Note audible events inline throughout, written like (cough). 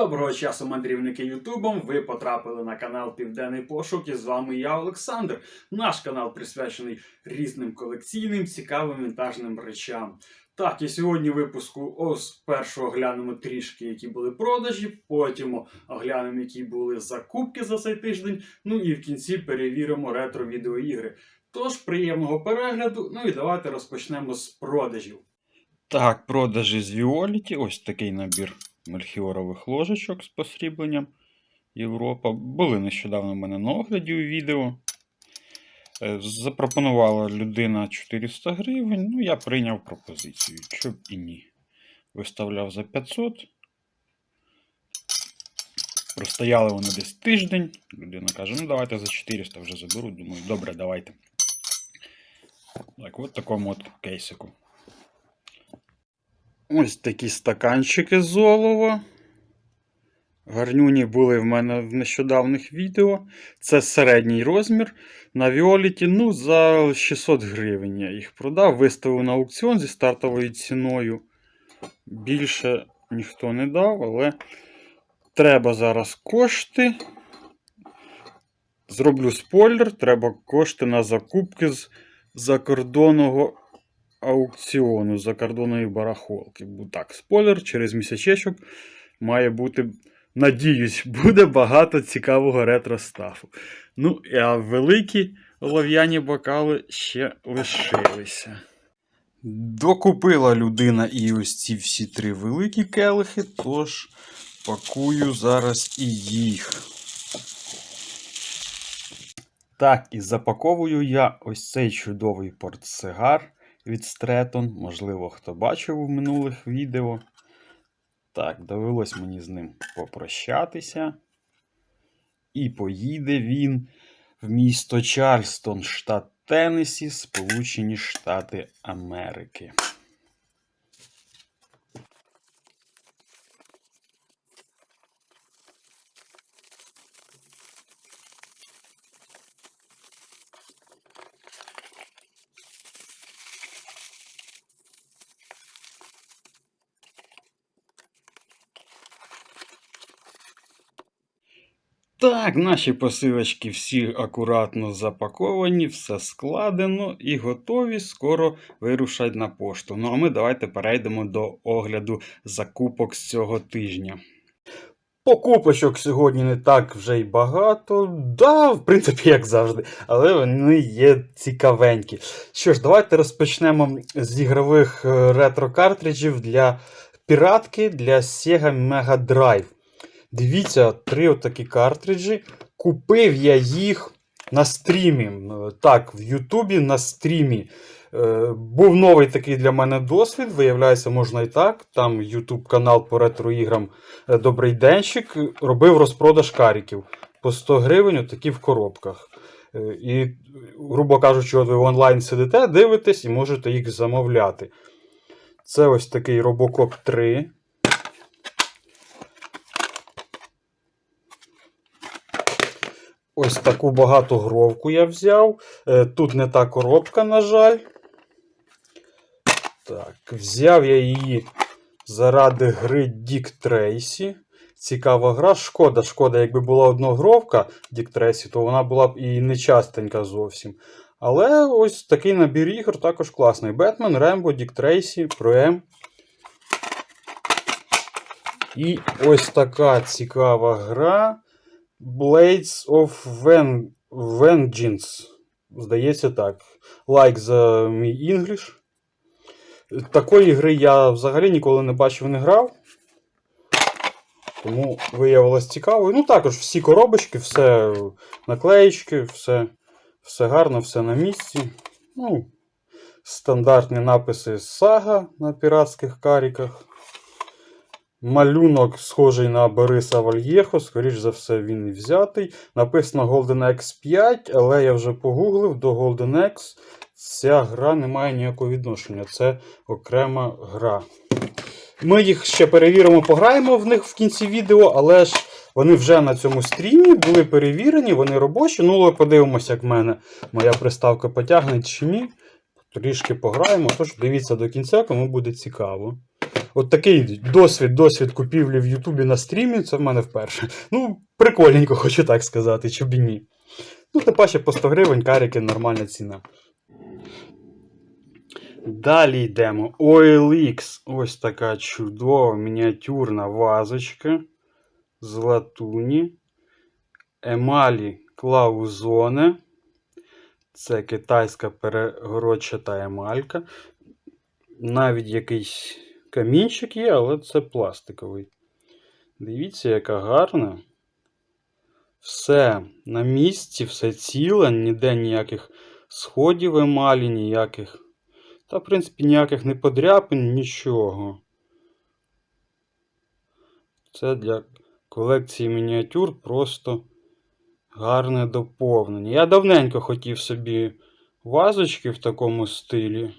Доброго часу, мандрівники Ютубом. Ви потрапили на канал Південний Пошук і з вами я, Олександр. Наш канал присвячений різним колекційним, цікавим вінтажним речам. Так, і сьогодні випуску ось спершу оглянемо трішки, які були продажі, потім оглянемо, які були закупки за цей тиждень. Ну і в кінці перевіримо ретро-відеоігри. Тож, приємного перегляду, ну і давайте розпочнемо з продажів. Так, продажі з Віоліті. Ось такий набір мельхіорових ложечок з посрібленням Європа. Були нещодавно в мене на огляді у відео. Е, Запропонувала людина 400 гривень. Ну, я прийняв пропозицію. Чоб і ні. Виставляв за 500. Простояли вони десь тиждень. Людина каже: ну давайте за 400 вже заберу. Думаю, добре, давайте. Так, от такому от кейсику. Ось такі стаканчики з олова. Гарнюні були в мене в нещодавних відео. Це середній розмір. На Віоліті, ну, за 600 гривень я їх продав. Виставив на аукціон зі стартовою ціною. Більше ніхто не дав, але треба зараз кошти. Зроблю спойлер, треба кошти на закупки з закордонного аукціону закордонної барахолки. Так, спойлер, через місячечок має бути, надіюсь, (laughs) буде багато цікавого ретро-стафу. Ну, а великі олов'яні бокали ще лишилися. Докупила людина і ось ці всі три великі келихи, тож пакую зараз і їх. Так, і запаковую я ось цей чудовий портсигар від Стретон. Можливо, хто бачив у минулих відео. Так, довелось мені з ним попрощатися. І поїде він в місто Чарльстон, штат Теннесі, Сполучені Штати Америки. Так, наші посилочки всі акуратно запаковані, все складено і готові скоро вирушать на пошту. Ну а ми давайте перейдемо до огляду закупок з цього тижня. Покупочок сьогодні не так вже й багато. Да, в принципі, як завжди, але вони є цікавенькі. Що ж, давайте розпочнемо з ігрових е, ретро-картриджів для піратки для Sega Mega Drive. Дивіться, три отакі картриджі. Купив я їх на стрімі. Так, в Ютубі на стрімі. Е, Був новий такий для мене досвід. Виявляється, можна і так. Там Ютуб канал по ретро-іграм е, Добрий денщик робив розпродаж каріків по 100 гривень, отакі в коробках. Е, І, грубо кажучи, от ви онлайн сидите, дивитесь і можете їх замовляти. Це ось такий Robocop 3. Ось таку багатогровку я взяв. Е, Тут не та коробка, на жаль. Так, взяв я її заради гри Dick Tracy. Цікава гра. Шкода, шкода, якби була одногровка Dick Tracy, то вона була б і не частенька зовсім. Але ось такий набір ігор також класний. Бетмен, Рембо, Dick Tracy, Проем. І ось така цікава гра. Blades of Ven... Vengeance. Здається так. Like за мій English. Такої гри я взагалі ніколи не бачив не грав. Тому виявилось цікавою. Ну, також всі коробочки, все наклеїчки, все все гарно, все на місці. Ну, Стандартні написи сага на піратських каріках. Малюнок схожий на Бориса Вальєхо, скоріш за все, він і взятий. Написано Golden X 5, але я вже погуглив до Golden X. Ця гра не має ніякого відношення. Це окрема гра. Ми їх ще перевіримо, пограємо в них в кінці відео, але ж вони вже на цьому стрімі були перевірені, вони робочі. Ну, подивимося, як в мене моя приставка потягне чи ні. Трішки пограємо, тож дивіться до кінця, кому буде цікаво. От такий досвід, досвід купівлі в Ютубі на стрімі, це в мене вперше. Ну, прикольненько, хочу так сказати, чи б ні. Ну, тим паче по 100 гривень каріки нормальна ціна. Далі йдемо. OLX. Ось така чудова мініатюрна вазочка з латуні. Емалі Клаузоне. Це китайська перегородчата емалька. Навіть якийсь камінчик є, але це пластиковий. Дивіться, яка гарна. Все на місці, все ціле, ніде ніяких сходів емалі, ніяких. Та, в принципі, ніяких не подряпин, нічого. Це для колекції мініатюр просто гарне доповнення. Я давненько хотів собі вазочки в такому стилі.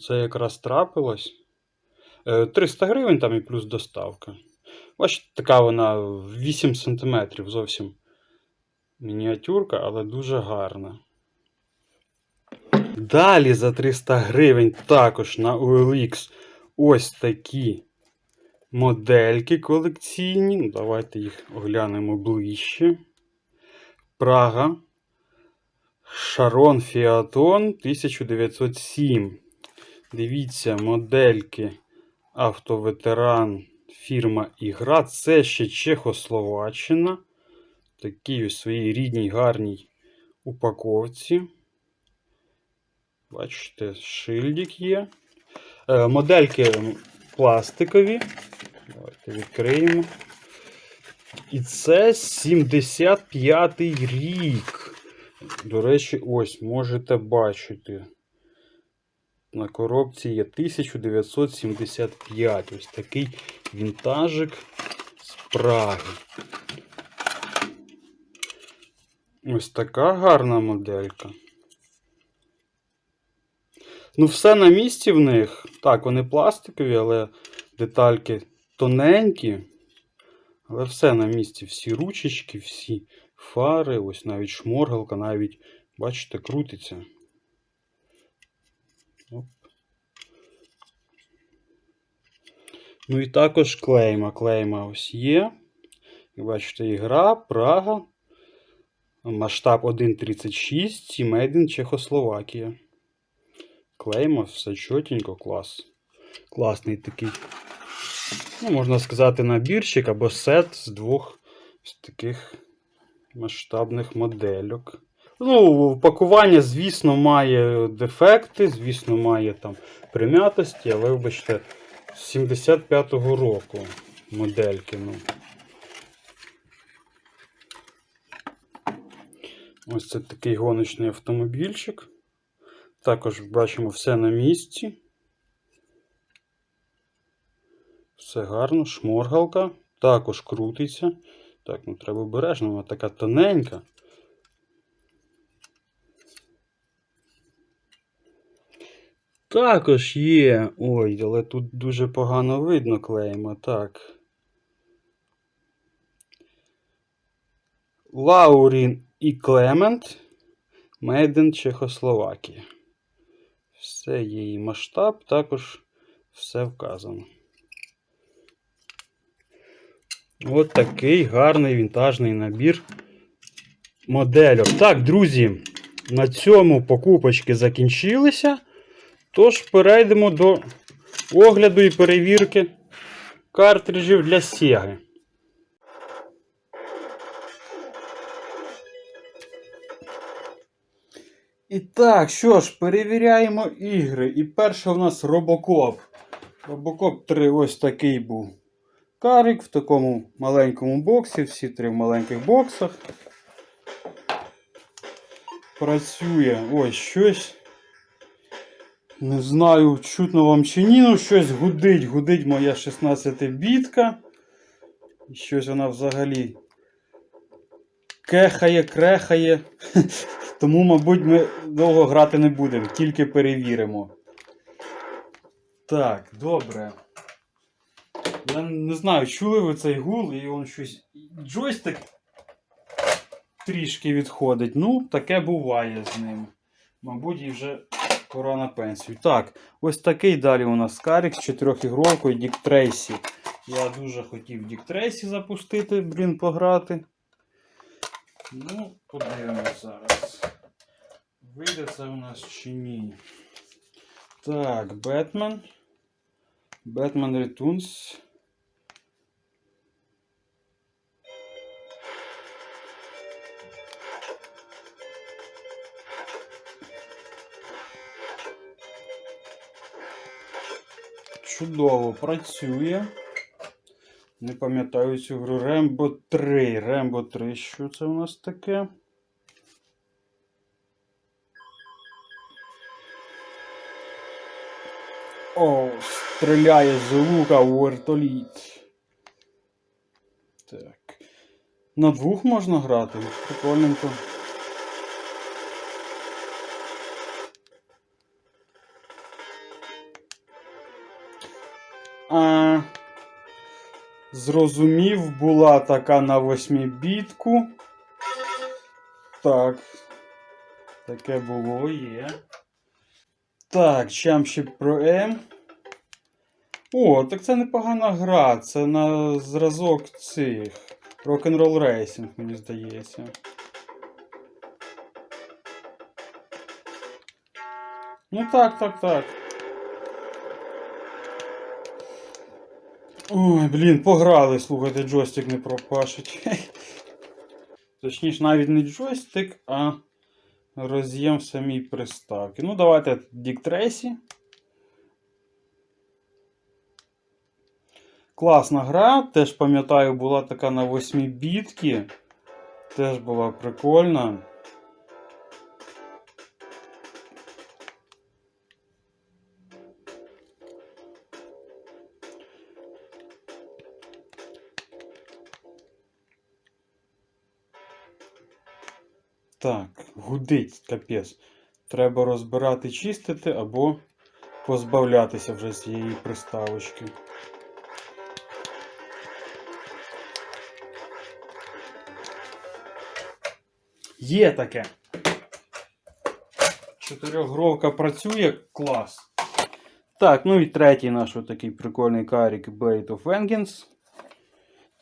Це якраз трапилось. Е, 300 гривень там і плюс доставка. Бачите, така вона 8 см зовсім мініатюрка, але дуже гарна. Далі за 300 гривень також на OLX ось такі модельки колекційні. Давайте їх оглянемо ближче. Прага. Шарон Фіатон 1907. Дивіться, модельки автоветеран фірма Ігра. Це ще Чехословаччина. Такі у своїй рідній гарній упаковці. Бачите, шильдик є. Е, модельки пластикові. Давайте відкриємо. І це 75-й рік. До речі, ось можете бачити. На коробці є 1975. Ось такий вінтажик з Праги. Ось така гарна моделька. Ну, все на місці в них. Так, вони пластикові, але детальки тоненькі. Але все на місці. Всі ручечки, всі фари, ось навіть шморгалка, навіть, бачите, крутиться. Ну і також клейма. Клейма ось є. І бачите, ігра, Прага. Масштаб 1.36 і in Чехословакія. Клейма, все чотенько, клас. Класний такий. Ну, можна сказати, набірчик або сет з двох таких масштабних модельок. Ну, пакування, звісно, має дефекти, звісно, має там прим'ятості, але вибачте, 75-го року модельки. Ну. Ось це такий гоночний автомобільчик. Також бачимо все на місці. Все гарно, шморгалка. Також крутиться. Так, ну треба обережно, вона така тоненька. Також є. Ой, але тут дуже погано видно клейма. Так. Лаурін і Клемент. In Чехословакія. Все її масштаб, також все вказано. От такий гарний вінтажний набір модельок. Так, друзі, на цьому покупочки закінчилися. Тож перейдемо до огляду і перевірки картриджів для Sega. І так, що ж, перевіряємо ігри. І перше у нас Робокоп. Робокоп 3 ось такий був. Карик в такому маленькому боксі, всі три в маленьких боксах. Працює ось щось. Не знаю, чутно вам чи ні, ну щось гудить, гудить моя 16-бітка. І Щось вона взагалі кехає, крехає. (laughs) Тому, мабуть, ми довго грати не будемо, тільки перевіримо. Так, добре. Я не знаю, чули ви цей гул, і он щось. Джойстик трішки відходить. Ну, таке буває з ним. Мабуть, і вже пора на пенсію. Так, ось такий далі у нас карік з 4 ігровкою Дік Трейсі. Я дуже хотів Дік Трейсі запустити, блін, пограти. Ну, подивимось зараз. Вийде це у нас чи ні. Так, Бетмен. Бетмен Returns. Чудово працює. Не пам'ятаю цю гру. Рембо 3. Рембо 3. Що це у нас таке? О, стріляє з лука у вертоліт. Так. На двох можна грати. Прикольненько. А, зрозумів, була така на восьмібітку. Так. Таке було, є. Так, Championship Pro M. О, так це непогана гра. Це на зразок цих. Rock'n'Roll Racing, мені здається. Ну так, так, так. Ой, блін, пограли, слухайте, джойстик не пропашить. (laughs) Точніше, навіть не джойстик, а роз'єм самій приставці. Ну, давайте Дік Трейсі. Класна гра, теж пам'ятаю, була така на 8 бітки. Теж була прикольна. Так, гудить, капець. Треба розбирати, чистити або позбавлятися вже з цієї приставочки. Є таке. Чотирьохгровка працює, клас. Так, ну і третій наш такий прикольний карік Blade of Vengeance.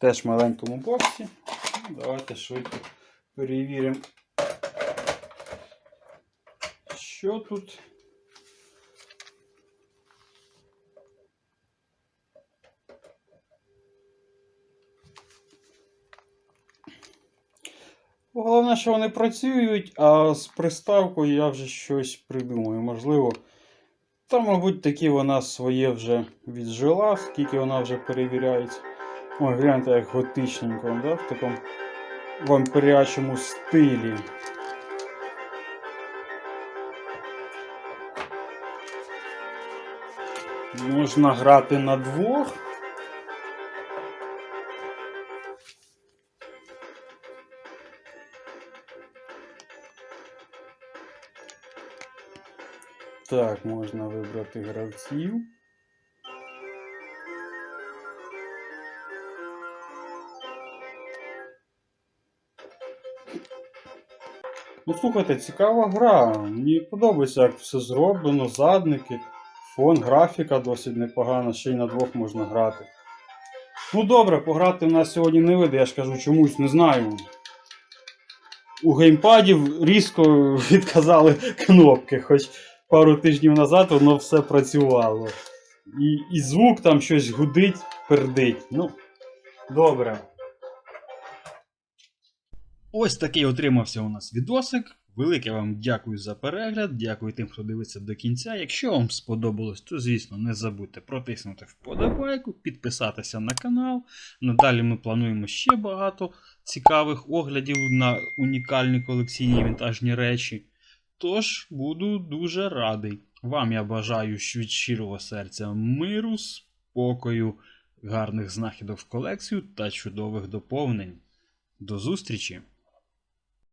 Теж в маленькому боксі. Давайте швидко перевіримо. Що тут? Головне, що вони працюють, а з приставкою я вже щось придумаю. Можливо, та, мабуть, таки вона своє вже віджила, скільки вона вже перевіряється. Ой, гляньте, як готичненько, да? в такому вампирячому стилі. Можна грати на двох. Так, можна вибрати гравців. Ну, слухайте, цікава гра. Мені подобається, як все зроблено, задники, фон, графіка досить непогана, ще й на двох можна грати. Ну добре, пограти в нас сьогодні не вийде, я ж кажу чомусь, не знаю. У геймпадів різко (laughs) відказали кнопки, хоч пару тижнів назад воно все працювало. І, і звук там щось гудить, пердить. Ну, добре. Ось такий отримався у нас відосик. Велике вам дякую за перегляд, дякую тим, хто дивиться до кінця. Якщо вам сподобалось, то звісно не забудьте протиснути вподобайку, підписатися на канал. Надалі ми плануємо ще багато цікавих оглядів на унікальні колекційні вінтажні речі. Тож буду дуже радий. Вам я бажаю від щирого серця миру, спокою, гарних знахідок в колекцію та чудових доповнень. До зустрічі!